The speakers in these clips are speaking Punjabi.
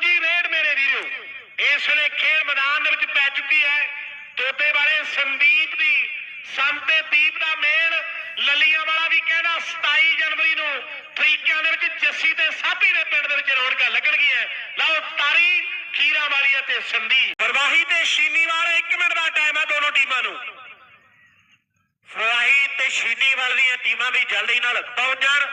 ਦੂਜੀ ਰੇਡ ਮੇਰੇ ਵੀਰੋ। ਇਸ ਵੇਲੇ ਖੇਡ ਮੈਦਾਨ ਦੇ ਵਿੱਚ ਪੈ ਚੁੱਕੀ ਹੈ। ਤੋਤੇ ਵਾਲੇ ਸੰਦੀਪ ਦੀ ਸੰਤੇ ਦੀਪ ਦਾ ਮੇਲ ਲੱਲੀਆਂ ਵਾਲਾ ਵੀ ਕਹਿੰਦਾ 27 ਜਨਵਰੀ ਨੂੰ ਤਰੀਕਿਆਂ ਦੇ ਵਿੱਚ, ਜੱਸੀ ਤੇ ਸਾਪੀ ਦੇ ਪਿੰਡ ਦੇ ਵਿੱਚ ਰੌਣਕਾਂ ਲੱਗਣਗੀਆਂ। ਲਓ ਤਾਰੀ, ਖੀਰਾ ਵਾਲੀ ਅਤੇ ਸੰਦੀਪ। ਫਰਵਾਹੀ ਤੇ ਸ਼ੀਨੀਵਾਲ 1 ਮਿੰਟ ਦਾ ਟਾਈਮ ਹੈ ਦੋਨੋਂ ਟੀਮਾਂ ਨੂੰ। ਫਰਵਾਹੀ ਤੇ ਸ਼ੀਨੀਵਾਲ ਦੀਆਂ ਟੀਮਾਂ ਵੀ ਜਲਦੀ ਨਾਲ ਪਹੁੰਚ ਜਾਣ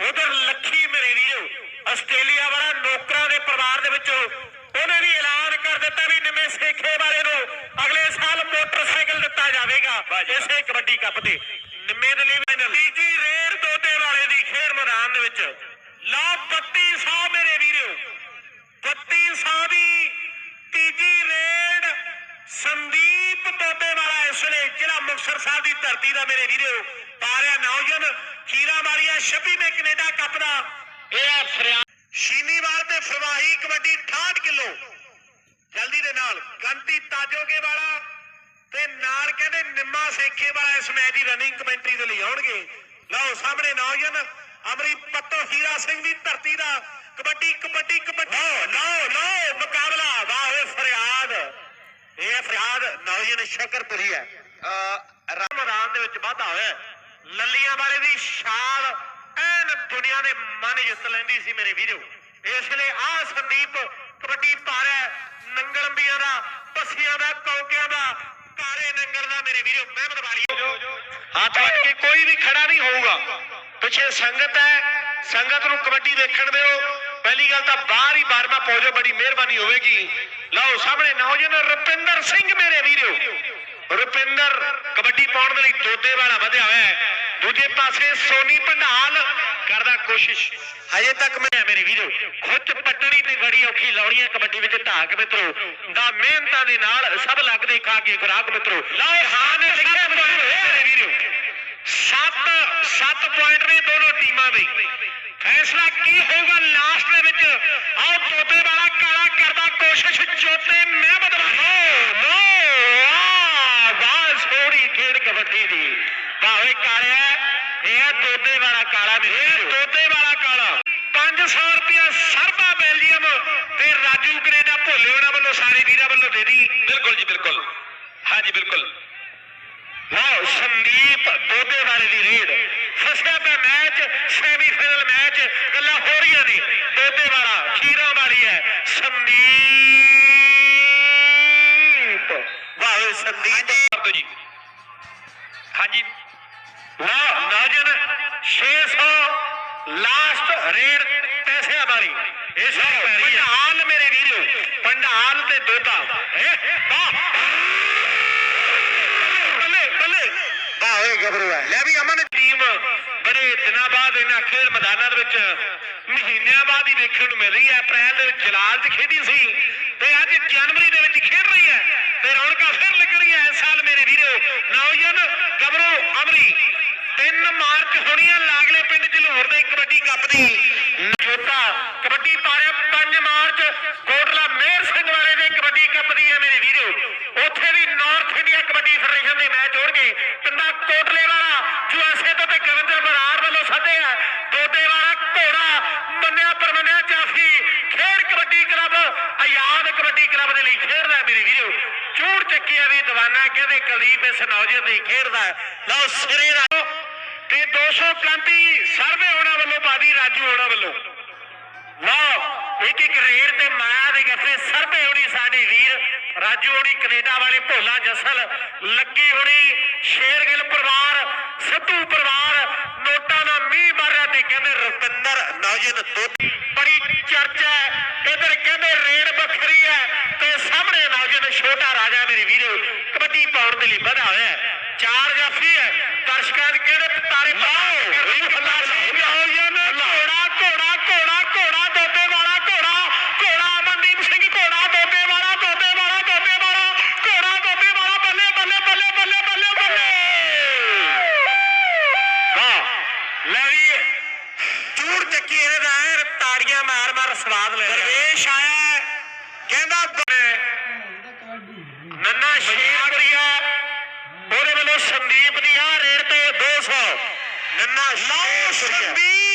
ਉਧਰ ਲੱਖੀ ਮੇਰੇ ਵੀਰੋ ਆਸਟ੍ਰੇਲੀਆ ਵਾਲਾ ਨੌਕਰਾਂ ਦੇ ਪਰਿਵਾਰ ਦੇ ਵਿੱਚੋਂ ਉਹਨੇ ਵੀ ਐਲਾਨ ਕਰ ਦਿੱਤਾ ਵੀ ਨਿਮੇ ਸੇਖੇ ਵਾਲੇ ਨੂੰ ਅਗਲੇ ਸਾਲ ਮੋਟਰਸਾਈਕਲ ਦਿੱਤਾ ਜਾਵੇਗਾ ਇਸੇ ਕਬੱਡੀ ਕੱਪ ਤੇ ਨਿੰਮੇ ਦੇ ਲਈ ਫਾਈਨਲ ਤੀਜੀ ਰੇਡ ਤੋਤੇ ਵਾਲੇ ਦੀ ਖੇਡ ਮੈਦਾਨ ਦੇ ਵਿੱਚ ਲਾ 3200 ਮੇਰੇ ਵੀਰੋ। 3200 ਦੀ ਤੀਜੀ ਰੇਡ ਸੰਦੀਪ ਤੋਤੇ ਵਾਲਾ ਇਸ ਵੇਲੇ ਜ਼ਿਲ੍ਹਾ ਮੁਕਤਸਰ ਸਾਹਿਬ ਦੀ ਧਰਤੀ ਦਾ ਮੇਰੇ ਵੀਰੋ। ਪਾਰਿਆ ਨੌਜਨ ਖੀਰਾ ਮਾਰੀਆ 26 ਮੇ ਕੈਨੇਡਾ ਕੱਪ ਦਾ। ਇਹ ਹੈ ਫਰਿਆ ਸ਼ੀਨੀਵਾਲ ਤੇ ਫਰਵਾਹੀ ਕਬੱਡੀ 68 ਕਿਲੋ। ਜਲਦੀ ਦੇ ਨਾਲ ਗੰਤੀ ਤਾਜੋਗੇ ਵਾਲਾ ਕਹਿੰਦੇ ਸੇਖੇ ਵਾਲਾ ਇਸ ਮੈਚ ਦੀ ਰਨਿੰਗ ਕਮੈਂਟਰੀ ਦੇ ਲਈ ਆਉਣਗੇ। ਲਓ, ਸਾਹਮਣੇ ਨੌਜਨ ਅਮਰੀ ਪੱਤੋ ਹੀਰਾ ਸਿੰਘ ਦੀ ਧਰਤੀ ਦਾ ਕਬੱਡੀ ਕਬੱਡੀ ਕਬੱਡੀ। ਲਓ ਲਓ ਮੁਕਾਬਲਾ। ਵਾਹ ਓਏ ਫਰਿਆਦ। ਇਹ ਫਰਿਆਦ ਨੌਜਨ ਸ਼ਕਰਪੁਰੀ ਹੈ। ਅ ਦੇ ਵਿੱਚ ਵਾਧਾ ਹੋਇਆ। ਲੱਲੀਆਂ ਵਾਲੇ ਦੀ ਸ਼ਾਲ ਐਨ ਦੁਨੀਆ ਦੇ ਮਨ ਜਿੱਤ ਲੈਂਦੀ ਸੀ ਮੇਰੇ ਵੀਰੋ। ਇਸ ਲਈ ਆਹ ਸੰਦੀਪ ਕਬੱਡੀ ਪਾ ਹੈ। ਨੰਗਲੰਬੀਆਂ ਦਾ ਪੱਸੀਆਂ ਦਾ, ਕੌਕਿਆਂ ਦਾ ਕਾਰੇ ਨੰਗਲ ਦਾ ਮੇਰੇ ਵੀਰੋ ਮਹਿਮਦ ਵਾਲੀ ਹੱਥ ਵੱਟ ਕੇ ਕੋਈ ਵੀ ਖੜਾ ਨਹੀਂ ਹੋਊਗਾ। ਪਿੱਛੇ ਸੰਗਤ ਹੈ, ਸੰਗਤ ਨੂੰ ਕਬੱਡੀ ਦੇਖਣ ਦਿਓ। ਪਹਿਲੀ ਗੱਲ ਤਾਂ ਬਾਹਰ ਹੀ ਬਾਰਮਾ ਪਹੁੰਚੋ ਬੜੀ ਮਿਹਰਬਾਨੀ ਹੋਵੇਗੀ। ਲਓ, ਸਾਹਮਣੇ ਨੌਜਵਾਨ ਰੁਪਿੰਦਰ ਸਿੰਘ ਮੇਰੇ ਵੀਰੋ। ਰੁਪਿੰਦਰ ਕਬੱਡੀ ਪਾਉਣ ਦੇ ਲਈ ਤੋਤੇ ਵਾਲਾ ਵਧਿਆ ਹੋਇਆ ਹੈ। ਦੂਜੇ ਪਾਸੇ ਸੋਨੀ ਪੰਡਾਲ ਕਰਦਾ ਕੋਸ਼ਿਸ਼। ਹਜੇ ਤੱਕ ਮੈਂ ਮੇਰੀ ਵੀਰੋ। ਖੁੱਚ ਪੱਟਣੀ ਤੇ ਬੜੀ ਔਖੀ ਲਾਉਣੀਆਂ ਕਬੱਡੀ ਵਿੱਚ ਢਾਕ ਮਿੱਤਰੋ। ਦਾ ਮਿਹਨਤਾਂ ਦੇ ਨਾਲ ਸਭ ਲੱਗਦੇ ਖਾ ਕੇ ਖੁਰਾਕ ਮਿੱਤਰੋ। ਲਓ ਹਾਂ ਨੇ ਲਿਖਿਆ ਮੇਰੇ ਵੀਰੋ। ਸੱਤ ਸੱਤ ਪੁਆਇੰਟ ਨੇ ਦੋਨੋਂ ਟੀਮਾਂ ਦੇ। ਫੈਸਲਾ ਕੀ ਹੋਊਗਾ ਲਾਸਟ ਦੇ ਵਿੱਚ? ਆਓ ਤੋਤੇ ਵਾਲਾ ਕਾਲਾ ਕਰਦਾ ਕੋਸ਼ਿਸ਼ ਚੋਤੇ ਮਹਿਮਦ ਵਾਲਾ ਨੋ ਵਾਹ ਵਾਹ ਖੇਡ ਕਬੱਡੀ ਦੀ। ਭਾਵੇਂ ਕਾਲਿਆ। ਇਹ ਤੋਤੇ ਵਾਲਾ ਕਾਲਾ ਇਹ ਤੋਤੇ ਵਾਲਾ ਕਾਲਾ। 500 ਰੁਪਇਆ ਸਰਬਾ ਬੈਲਜੀਅਮ ਤੇ ਰਾਜੂ ਕੈਨੇਡਾ ਭੋਲੇ ਉਹਨਾਂ ਵੱਲੋਂ ਸਾਰੇ ਵੀਰਾਂ ਵੱਲੋਂ ਦੇ ਦੀ ਬਿਲਕੁਲ ਜੀ ਬਿਲਕੁਲ। ਹਾਂਜੀ ਬਿਲਕੁਲ। ਲਓ ਸੰਦੀਪ ਦੋਦੇ ਵਾਲੇ ਦੀ ਰੀਡ ਫਸਿਆ ਪਿਆ ਮੈਚ ਸੈਮੀਫਾਈਨਲ ਮੈਚ ਗੱਲਾਂ ਹੋ ਰਹੀਆਂ ਨੇ। ਦੋਦੇ ਵਾਲਾ ਖੀਰਾ ਵਾਲੀ ਹੈ ਸੰਦੀਪ। ਵਾਹ ਸੰਦੀਪ। ਕਰ ਦਿਓ ਜੀ ਹਾਂਜੀ। ਲਓ 600 ਲਾਸਟ ਰੇਡ ਪੈਸਿਆਂ ਵਾਲੀ ਹੈ ਪੰਡਾਲ ਮੇਰੇ ਵੀਰੋ ਪੰਡਾਲ ਤੇ ਵਾਹ ਬੱਲੇ ਬੱਲੇ। ਵਾਹ ਗੱਭਰੂ ਹੈ ਲੈ ਵੀ ਅਮਨ। ਟੀਮ ਬੜੇ ਦਿਨਾਂ ਬਾਅਦ ਇਹਨਾਂ ਖੇਡ ਮੈਦਾਨਾਂ ਦੇ ਵਿੱਚ ਮਹੀਨਿਆਂ ਬਾਅਦ ਹੀ ਦੇਖਣ ਨੂੰ ਮਿਲ ਰਹੀ ਹੈ। ਅਪ੍ਰੈਲ ਦੇ ਵਿੱਚ ਜਲਾਲ 'ਚ ਖੇਡੀ ਸੀ ਤੇ ਅੱਜ ਜਨਵਰੀ ਦੇ ਵਿੱਚ ਖੇਡ ਰਹੀ ਹੈ। ਤੇ ਰੌਣਕਾਂ ਫਿਰ ਲੱਗਣੀਆਂ ਇਸ ਸਾਲ ਮੇਰੇ ਵੀਰੋ। ਨੌਜਨ ਗੱਭਰੂ ਅਮਰੀ 3 ਮਾਰਚ ਹੋਣੀਆਂ ਲਾਗਲੇ ਪਿੰਡ ਝਲੂਰ ਦੇ ਕਬੱਡੀ ਕੱਪ ਦੀ। ਛੋਟਾ ਕਬੱਡੀ ਪਾਰਿਆ 5 ਮਾਰਚ ਕੋਟਲਾ ਮੇਰ ਸਿੰਘ ਵਾਲੇ ਦੇ ਕਬੱਡੀ ਕੱਪ ਦੀ ਹੈ ਮੇਰੇ ਵੀਰੋ। ਉੱਥੇ ਵੀ ਨਾਰਥ ਇੰਡੀਆ ਕਬੱਡੀ ਫੈਡਰੇਸ਼ਨ ਦੇ ਮੈਚ ਹੋਣਗੇ। ਪਿੰਡਾ ਕੋਟਲੇ ਵਾਲਾ ਯੂਐਸਏ ਤੋਂ ਤੇ ਗਵਿੰਦਰ ਬਰਾੜ ਵੱਲੋਂ ਸੱਦਿਆ ਦੋਦੇ ਵਾਲਾ ਘੋੜਾ, ਮੰਨਿਆ ਪਰਮੰਨਿਆ ਜਾਫੀ ਖੇਡ ਕਬੱਡੀ ਕਲੱਬ, ਆਜ਼ਾਦ ਕਬੱਡੀ ਕਲੱਬ ਦੇ ਲਈ ਖੇਡਦਾ ਹੈ ਮੇਰੇ ਵੀਰੋ। ਚੂੜ ਚੱਕਿਆ ਵੀ ਦੀਵਾਨਾ ਕਹਿੰਦੇ ਕਲੀਬ ਇਸ ਨੌਜਵਾਨ ਦੀ ਖੇਡਦਾ ਲਓ ਸਿਰੇ ਦਾ ਤੇ 200 ਕ੍ਰਾਂਤੀ ਸਰਵੇ ਹੋਣਾ ਵੱਲੋਂ ਬਾਦੀ ਰਾਜੂ ਹੋਣਾ ਵੱਲੋਂ। ਲਓ, ਇੱਕ ਇੱਕ ਰੇਡ ਤੇ ਮਾਇਆ ਦੇ ਗੱਫੇ ਸਰਵੇ ਹੋਣੀ ਸਾਡੀ ਵੀਰ, ਰਾਜੂ ਹੋਣੀ ਕੈਨੇਡਾ ਵਾਲੇ ਭੋਲਾ ਜਸਲ, ਲੱਗੀ ਹੋਣੀ ਸ਼ੇਰਗਿੱਲ ਪਰਿਵਾਰ, ਸਿੱਧੂ ਪਰਿਵਾਰ, ਨੋਟਾਂ ਦਾ ਮੀਂਹ ਮਾਰਿਆ ਤੇ ਕਹਿੰਦੇ ਰਤਿੰਦਰ ਨੌਜਨ ਦੋਤੀ ਬੜੀ ਚਰਚਾ ਹੈ, ਇਧਰ ਕਹਿੰਦੇ ਰੇਡ ਵੱਖਰੀ ਹੈ ਤੇ ਸਾਹਮਣੇ ਨੌਜਨ ਛੋਟਾ ਰਾਜਾ ਮੇਰੇ ਵੀਰੋ, ਕਬੱਡੀ ਪਾਉਣ ਦੇ ਲਈ ਵਧਾ ਹੋਇਆ ਚਾਰ ਜਾਫੀ ਹੈ, ਦਰਸ਼ਕਾਂ ਦੇ ਕਿਹੜੇ ਤਾਰੇ ਪਾਓ ਨੌਜਨ ਘੋੜਾ ਘੋੜਾ ਘੋੜਾ ਘੋੜਾ ਦੋਤੇ ਵਾਲਾ ਘੋੜਾ ਘੋੜਾ ਅਮਨਦੀਪ ਸਿੰਘ ਘੋੜਾ ਦੋਤੇ ਵਾਲਾ ਦੋਤੇ ਵਾਲਾ ਦੋਤੇ ਵਾਲਾ ਘੋੜਾ ਦੋਤੇ ਵਾਲਾ ਬੱਲੇ ਬੱਲੇ ਬੱਲੇ ਬੱਲੇ ਬੱਲੇ ਬੱਲੇ ਵਾਹ ਲੈ ਵੀ ਚੂੜ ਚੱਕੀ ਇਹਦੇ ਦਾ ਐਨ ਤਾੜੀਆਂ ਮਾਰ ਮਾਰ ਸਵਾਦ ਲੈ ਦਰਵੇਸ਼ ਆਇਆ ਉਹਦੇ ਵੱਲੋਂ ਸੰਦੀਪ